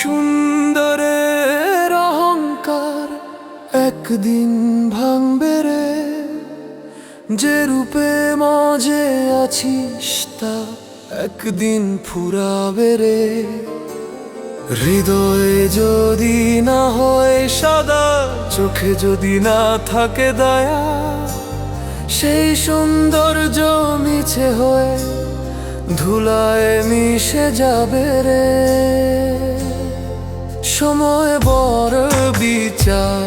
সুন্দরের অহংকার একদিন ভাঙবে রে। যে রূপে মজে আছিস তা একদিন ফুরাবে রে। হৃদয়ে যদি না হয় সাদা, চোখে যদি না থাকে দয়া, সেই সৌন্দর্য মিছে হয়ে ধুলায় মিশে যাবে রে। সময় বড় বিচার,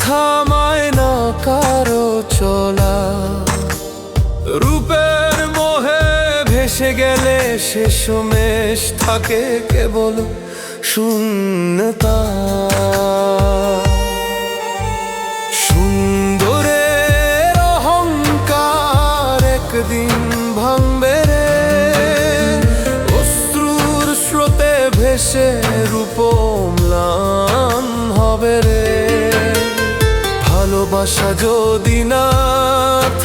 থামায় না কারও চলা। রূপের মোহে ভেসে গেলে শেষ মেশ থাকে কেবল শূন্যতা। সুন্দরের অহংকার একদিন ভাঙবে রে। অশ্রুর স্রোতে ভেসে রূপম্লান ভালোবাসা যদি না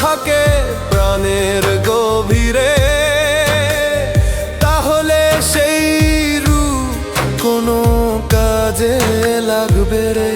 থাকে প্রাণের গভীরে তাহলে সেই রূপ কোনো কাজে লাগবে রে।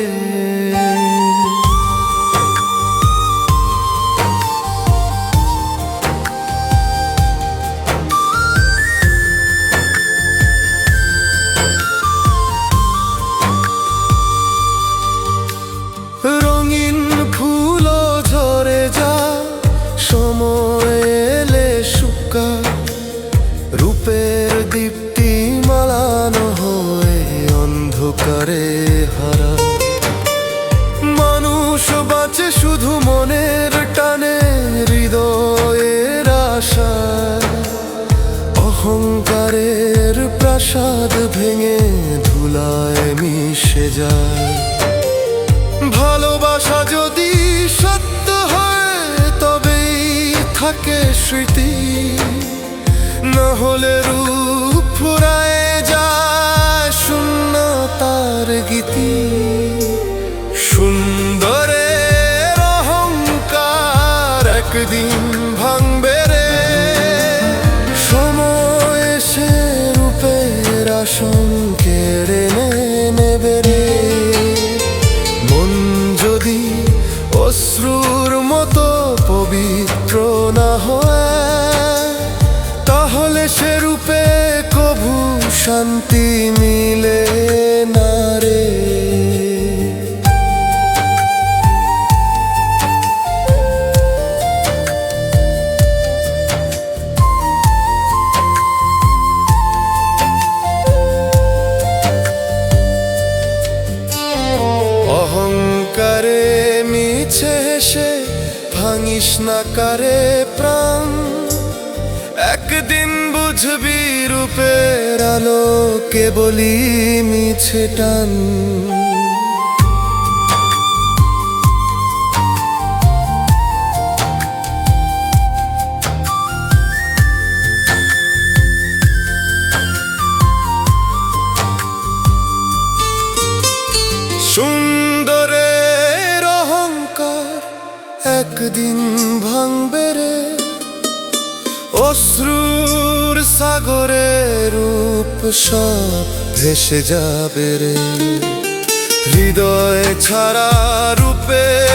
দীপ্তি মালানো হয়ে অন্ধকারে হারা। মানুষ বাঁচে শুধু মনের টানে, হৃদয়ের আশা। অহংকারের প্রাসাদ ভেঙে ধুলায় মিশে যায়। ভালোবাসা যদি সত্য হয়, তবেই থাকে স্মৃতি। না হলে রূপ ফুরায় যায় শূন্য তার গীতি। সুন্দরের অহংকার একদিন ভাঙবে শান্তি মিলে না রে। অহংকারে মিছে হেসে ভাঙিস না কারে প্রাণ। একদিন বুঝবি রূপের আলো কেবলি মিছে টান। সুন্দরের অহংকার একদিন ভাঙবে রে। অশ্রুর সাগরে রূপ সব ভেসে যাবে রে। হৃদয় ছাড়া রূপে